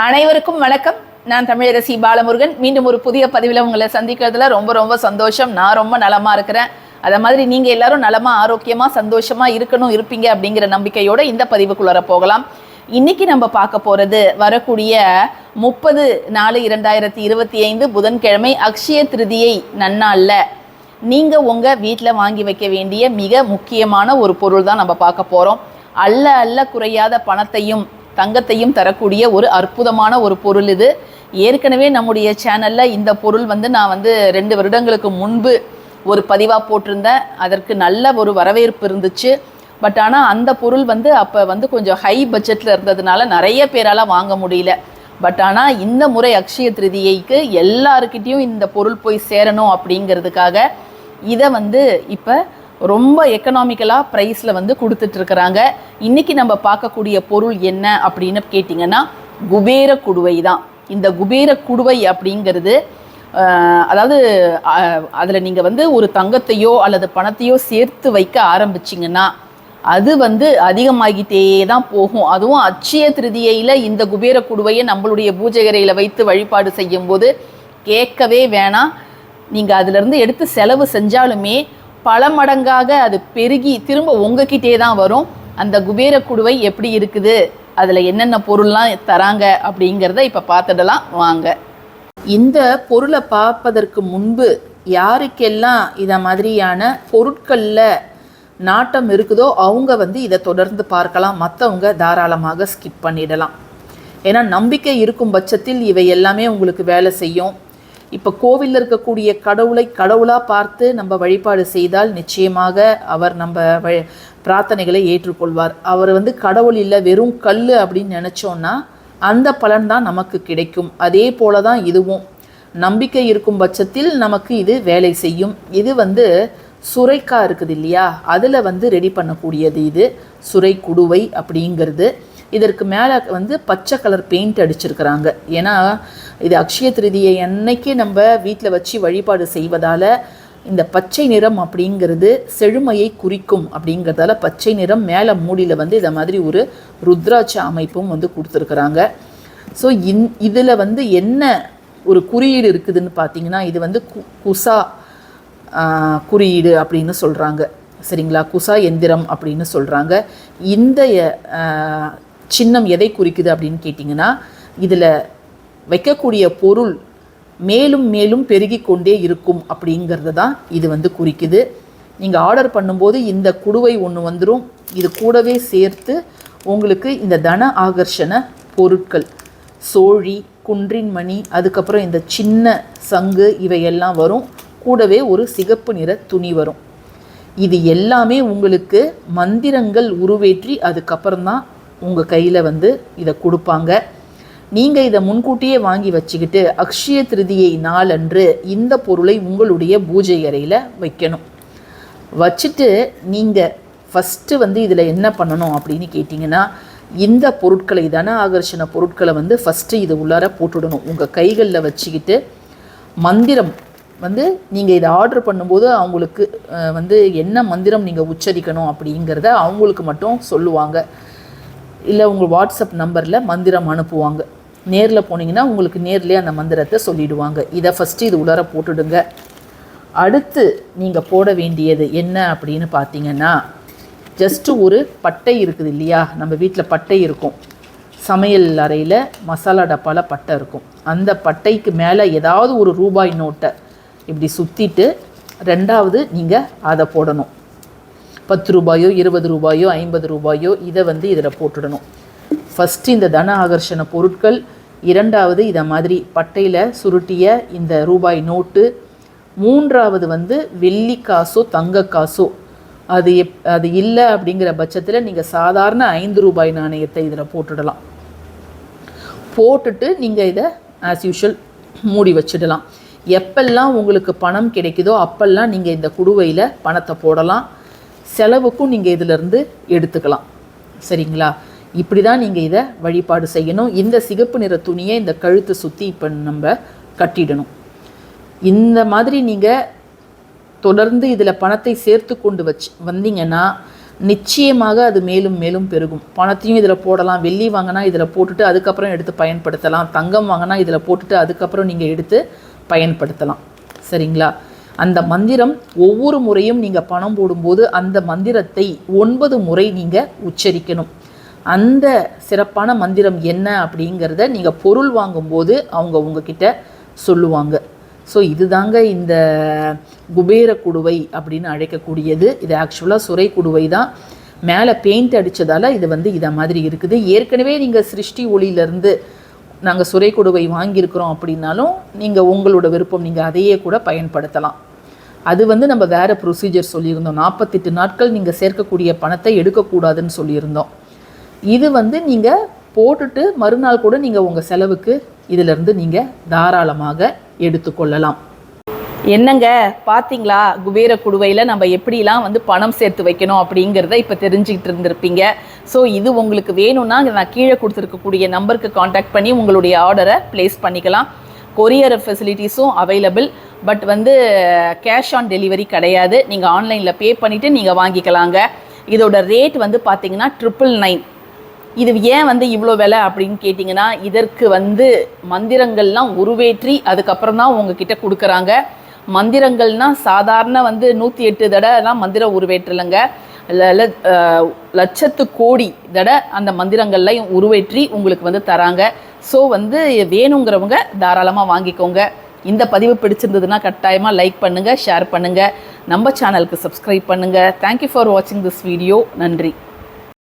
அனைவருக்கும் வணக்கம். நான் தமிழரசி பாலமுருகன். மீண்டும் ஒரு புதிய பதிவில் உங்களை சந்திக்கிறதுல ரொம்ப ரொம்ப சந்தோஷம். நான் ரொம்ப நலமாக இருக்கிறேன். அதை மாதிரி நீங்கள் எல்லாரும் நலமாக ஆரோக்கியமாக சந்தோஷமாக இருக்கணும் இருப்பீங்க அப்படிங்கிற நம்பிக்கையோடு இந்த பதிவுக்குள்ளார போகலாம். இன்னைக்கு நம்ம பார்க்க போகிறது வரக்கூடிய முப்பது நாலு இரண்டாயிரத்தி இருபத்தி ஐந்து புதன்கிழமை அக்ஷய திருதியை நன்னாள்ல. நீங்கள் உங்கள் வீட்டில் வாங்கி வைக்க வேண்டிய மிக முக்கியமான ஒரு பொருள் தான் நம்ம பார்க்க போகிறோம் அல்ல அல்ல குறையாத பணத்தையும் தங்கத்தையும் தரக்கூடிய ஒரு அற்புதமான ஒரு பொருள் இது. ஏற்கனவே நம்முடைய சேனலில் இந்த பொருள் வந்து நான் வந்து ரெண்டு வருடங்களுக்கு முன்பு ஒரு பதிவாக போட்டிருந்தேன். அதற்கு நல்ல ஒரு வரவேற்பு இருந்துச்சு. பட் ஆனால் அந்த பொருள் வந்து அப்போ வந்து கொஞ்சம் ஹை பட்ஜெட்டில் இருந்ததுனால நிறைய பேரால் வாங்க முடியல. பட் ஆனால் இந்த முறை அக்ஷய திருதியைக்கு எல்லாருக்கிட்டேயும் இந்த பொருள் போய் சேரணும் அப்படிங்கிறதுக்காக இதை வந்து இப்போ ரொம்ப எக்கனாமிக்கலாக ப்ரைஸில் வந்து கொடுத்துட்ருக்குறாங்க இன்றைக்கி நம்ம பார்க்கக்கூடிய பொருள் என்ன அப்படின்னு கேட்டிங்கன்னா குபேர குடுவை தான். இந்த குபேர குடுவை அப்படிங்கிறது அதாவது அதில் நீங்கள் வந்து ஒரு தங்கத்தையோ அல்லது பணத்தையோ சேர்த்து வைக்க ஆரம்பிச்சிங்கன்னா அது வந்து அதிகமாகிட்டே தான் போகும். அதுவும் அச்சய திருதியையில் இந்த குபேர குடுவையை நம்மளுடைய பூஜைகரையில் வைத்து வழிபாடு செய்யும்போது கேட்கவே வேணாம். நீங்கள் அதிலிருந்து எடுத்து செலவு செஞ்சாலுமே பல மடங்காக அது பெருகி திரும்ப உங்ககிட்டே தான் வரும். அந்த குபேர குடுவை எப்படி இருக்குது? அதில் என்னென்ன பொருள்லாம் தராங்க அப்படிங்கிறத இப்போ பார்த்துடலாம். வாங்க. இந்த பொருளை பார்ப்பதற்கு முன்பு யாருக்கெல்லாம் இதை மாதிரியான பொருட்களில் நாட்டம் இருக்குதோ அவங்க வந்து இதை தொடர்ந்து பார்க்கலாம். மற்றவங்க தாராளமாக ஸ்கிப் பண்ணிடலாம். ஏன்னா நம்பிக்கை இருக்கும் பட்சத்தில் இவை எல்லாமே உங்களுக்கு வேலை செய்யும். இப்போ கோவிலில் இருக்கக்கூடிய கடவுளை கடவுளாக பார்த்து நம்ம வழிபாடு செய்தால் நிச்சயமாக அவர் நம்ம வ பிரார்த்தனைகளை ஏற்றுக்கொள்வார். அவர் வந்து கடவுள் இல்லை வெறும் கல் அப்படின்னு நினச்சோன்னா அந்த பலன் தான் நமக்கு கிடைக்கும். அதே போல தான் இதுவும். நம்பிக்கை இருக்கும் பட்சத்தில் நமக்கு இது வேலை செய்யும். இது வந்து சுரைக்காய் இருக்குது இல்லையா? அதில் வந்து ரெடி பண்ணக்கூடியது இது. சுரை குடுவை அப்படிங்கிறது. இதற்கு மேலே வந்து பச்சை கலர் பெயிண்ட் அடிச்சிருக்கிறாங்க. ஏன்னா இது அக்ஷய திருதியை அன்னைக்கு நம்ம வீட்டில் வச்சு வழிபாடு செய்வதால் இந்த பச்சை நிறம் அப்படிங்கிறது செழுமையை குறிக்கும் அப்படிங்கிறதால பச்சை நிறம் மேலே மூடியில் வந்து இதை மாதிரி ஒரு ருத்ராட்ச அமைப்பும் வந்து கொடுத்துருக்குறாங்க. ஸோ இன் இதில் வந்து என்ன ஒரு குறியீடு இருக்குதுன்னு பார்த்தீங்கன்னா இது வந்து கு குசா குறியீடு அப்படின்னு சொல்கிறாங்க சரிங்களா? குசா எந்திரம் அப்படின்னு சொல்கிறாங்க இந்த சின்னம் எதை குறிக்குது அப்படின்னு கேட்டிங்கன்னா இதில் வைக்கக்கூடிய பொருள் மேலும் மேலும் பெருகி கொண்டே இருக்கும் அப்படிங்கிறது தான் இது வந்து குறிக்குது. நீங்கள் ஆர்டர் பண்ணும்போது இந்த குடுவை ஒன்று வந்துடும் இது கூடவே சேர்த்து உங்களுக்கு இந்த தன ஆகர்ஷண பொருட்கள் சோழி குன்றின் மணி அதுக்கப்புறம் இந்த சின்ன சங்கு இவையெல்லாம் வரும். கூடவே ஒரு சிகப்பு நிற துணி வரும். இது எல்லாமே உங்களுக்கு மந்திரங்கள் உருவேற்றி அதுக்கப்புறம் தான் உங்கள் கையில் வந்து இதை கொடுப்பாங்க. நீங்கள் இதை முன்கூட்டியே வாங்கி வச்சுக்கிட்டு அக்ஷய திருதியை நாளன்று இந்த பொருளை உங்களுடைய பூஜை அறையில் வைக்கணும். வச்சுட்டு நீங்கள் ஃபஸ்ட்டு வந்து இதில் என்ன பண்ணணும் அப்படின்னு கேட்டிங்கன்னா இந்த பொருட்களை தானே ஆகர்ஷண பொருட்களை வந்து ஃபஸ்ட்டு இது உள்ளார போட்டுடணும். உங்கள் கைகளில் வச்சுக்கிட்டு மந்திரம் வந்து நீங்கள் இதை ஆர்டர் பண்ணும்போது அவங்களுக்கு வந்து என்ன மந்திரம் நீங்கள் உச்சரிக்கணும் அப்படிங்கிறத அவங்களுக்கு மட்டும் சொல்லுவாங்க. இல்லை உங்கள் வாட்ஸ்அப் நம்பரில் மந்திரம் அனுப்புவாங்க. நேரில் போனீங்கன்னா உங்களுக்கு நேர்லேயே அந்த மந்திரத்தை சொல்லிடுவாங்க. இதை ஃபஸ்ட்டு இது உள்ளார போட்டுடுங்க. அடுத்து நீங்கள் போட வேண்டியது என்ன அப்படின்னு பார்த்தீங்கன்னா ஜஸ்ட்டு ஒரு பட்டை இருக்குது இல்லையா? நம்ம வீட்டில் பட்டை இருக்கும். சமையல் அறையில் மசாலா டப்பாவில் பட்டை இருக்கும். அந்த பட்டைக்கு மேலே ஏதாவது ஒரு ரூபாய் நோட்டை இப்படி சுற்றிட்டு ரெண்டாவது நீங்கள் அதை போடணும். பத்து ரூபாயோ இருபது ரூபாயோ ஐம்பது ரூபாயோ இதை வந்து இதில் போட்டுடணும். ஃபஸ்ட்டு இந்த தன ஆகர்ஷண பொருட்கள் இரண்டாவது இதை மாதிரி பட்டையில் சுருட்டிய இந்த ரூபாய் நோட்டு மூன்றாவது வந்து வெள்ளி காசோ தங்க காசோ அது எப் அது இல்லை அப்படிங்கிற பட்சத்தில் நீங்கள் சாதாரண ஐந்து ரூபாய் நாணயத்தை இதில் போட்டுடலாம். போட்டுட்டு நீங்கள் இதை ஆஸ் யூஷுவல் மூடி வச்சிடலாம். எப்பெல்லாம் உங்களுக்கு பணம் கிடைக்குதோ அப்பெல்லாம் நீங்கள் இந்த குடுவையில் பணத்தை போடலாம். செலவுக்கும் நீங்கள் இதிலிருந்து எடுத்துக்கலாம். சரிங்களா? இப்படி தான் நீங்கள் இதை வழிபாடு செய்யணும். இந்த சிகப்பு நிற துணியை இந்த கழுத்தை சுற்றி இப்போ நம்ம கட்டிடணும். இந்த மாதிரி நீங்கள் தொடர்ந்து இதில் பணத்தை சேர்த்து கொண்டு வச்சு வந்தீங்கன்னா நிச்சயமாக அது மேலும் மேலும் பெருகும். பணத்தையும் இதில் போடலாம். வெள்ளி வாங்கினா இதில் போட்டுட்டு அதுக்கப்புறம் எடுத்து பயன்படுத்தலாம். தங்கம் வாங்கினா இதில் போட்டுட்டு அதுக்கப்புறம் நீங்கள் எடுத்து பயன்படுத்தலாம். சரிங்களா? அந்த மந்திரம் ஒவ்வொரு முறையும் நீங்கள் பணம் போடும்போது அந்த மந்திரத்தை ஒன்பது முறை நீங்கள் உச்சரிக்கணும். அந்த சிறப்பான மந்திரம் என்ன அப்படிங்கிறத நீங்கள் பொருள் வாங்கும்போது அவங்க உங்ககிட்ட சொல்லுவாங்க. ஸோ இதுதாங்க இந்த குபேர குடுவை அப்படின்னு அழைக்கக்கூடியது. இது ஆக்சுவலாக சுரை குடுவை தான். மேலே பெயிண்ட் அடித்ததால் இது வந்து இதை மாதிரி இருக்குது. ஏற்கனவே நீங்கள் சிருஷ்டி ஒளியிலேருந்து நாங்கள் சுரை குடுவை வாங்கியிருக்கிறோம் அப்படின்னாலும் நீங்கள் உங்களோட விருப்பம் நீங்கள் அதையே கூட பயன்படுத்தலாம். அது வந்து நம்ம வேறு ப்ரொசீஜர் சொல்லியிருந்தோம். நாற்பத்தெட்டு நாட்கள் நீங்கள் சேர்க்கக்கூடிய பணத்தை எடுக்கக்கூடாதுன்னு சொல்லியிருந்தோம். இது வந்து நீங்கள் போட்டுட்டு மறுநாள் கூட நீங்கள் உங்கள் செலவுக்கு இதிலிருந்து நீங்கள் தாராளமாக எடுத்துக்கொள்ளலாம். என்னங்க பார்த்தீங்களா குபேர குடுவையில் நம்ம எப்படிலாம் வந்து பணம் சேர்த்து வைக்கணும் அப்படிங்கிறத இப்போ தெரிஞ்சுக்கிட்டு இருந்திருப்பீங்க. ஸோ இது உங்களுக்கு வேணும்னா நான் கீழே கொடுத்துருக்கக்கூடிய நம்பருக்கு காண்டாக்ட் பண்ணி உங்களுடைய ஆர்டரை ப்ளேஸ் பண்ணிக்கலாம். கொரியர் ஃபெசிலிட்டிஸும் அவைலபிள் பட் வந்து கேஷ் ஆன் டெலிவரி கிடையாது. நீங்கள் ஆன்லைனில் பே பண்ணிவிட்டு நீங்கள் வாங்கிக்கலாங்க. இதோட ரேட் வந்து பார்த்தீங்கன்னா ட்ரிபிள் நைன் இது ஏன் வந்து இவ்வளோ விலை அப்படின்னு கேட்டிங்கன்னா இதற்கு வந்து மந்திரங்கள்லாம் உருவேற்றி அதுக்கப்புறம் தான் உங்ககிட்ட கொடுக்குறாங்க. மந்திரங்கள்னா சாதாரண வந்து நூற்றி எட்டு தடவைலாம் மந்திரம் உருவேற்றலைங்க. ல- லட்சத்து கோடி தடவை அந்த மந்திரங்கள்லையும் உருவேற்றி உங்களுக்கு வந்து தராங்க. ஸோ வந்து வேணுங்கிறவங்க தாராளமாக வாங்கிக்கோங்க. இந்த பதிவு பிடிச்சிருந்ததுன்னா கட்டாயமாக லைக் பண்ணுங்கள் ஷேர் பண்ணுங்கள் நம்ம சேனலுக்கு சப்ஸ்கிரைப் பண்ணுங்கள் தேங்க்யூ ஃபார் வாட்சிங் திஸ் வீடியோ நன்றி.